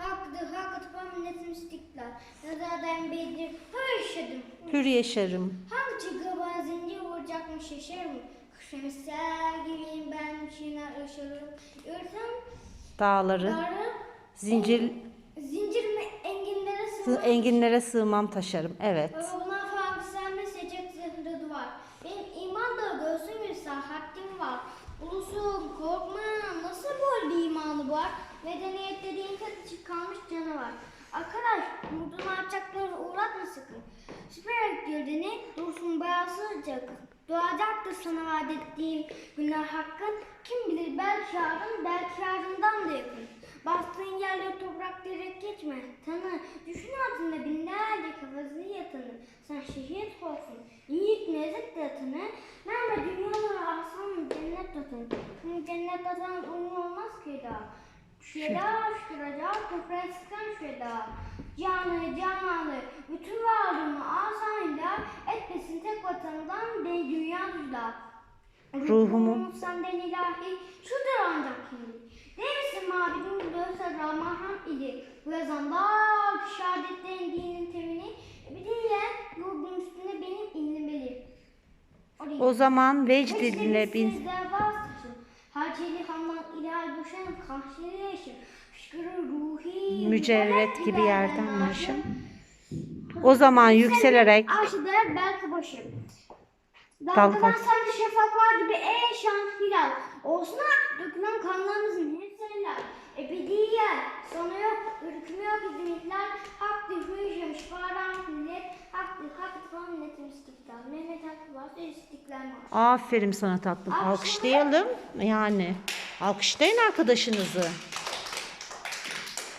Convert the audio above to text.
hakkıdır, hak atıpan milletin istiklal. Nazardan beydir, hır yaşadım. Hür yaşarım. Hangi çıkıban zincir vuracakmış şaşarım. Kışemisel gibiyim ben şinar aşarım. Yırtım, Dağları, darım, zincir, zincirimi enginlere sı- sığmaz. enginlere sığmam taşarım. Evet. Ona farklı senme secek zırhlı duvar. Benim iman da göğsüm bir haddim var. Ulusu korkma nasıl böyle bir imanı var? Medeniyet dediğin tadı kalmış canavar. Arkadaş yurdun alçakları uğratma sakın. Süper gildini dursun bayası yakın. Doğacaktır sana vaat ettiğim günler hakkın. Kim bilir belki yarın belki yardımdan da yakın. Bastığın yerle toprak direkt geçme. Tanı düşün altında binlerce kafası yatanı. Sen şehit olsun. Yiğit nezik de yatanı. Merve dünyaları alsan cennet atın. Cennet atan olmaz ki daha. Şüheda şüküracak, toprağa sıkan şüheda. Canı, canalı, bütün varlığımı asayla etmesin tek vatandan beni dünya düzler. Ruhumu- senden ilahi şudur ancak şimdi. Değil misin mabedin dönse ramaham idi. Bu yazanda şehadetlerin dinin temini ebediyen yurdun üstünde benim inlemeli. O zaman vecd ile bin... Haceli hamdan ilahi boşan kahşeri. Fışkırı ruhi. Mücerret gibi yerden marşın. O zaman yükselerek Aşıda belki başım. Dalga- Dalgadan sanki şafaklar gibi ey şan hilal. Olsun artık dökülen kanlarımızın hepsi helal. Ebediyen sonu yok, ırkım yok izinlikler. Hakkı hüyüşemiş bağıran millet. Hakkı hakkı falan milletin varsa istiklal aferin sana tatlım. Alkışlayalım. Yani alkışlayın arkadaşınızı.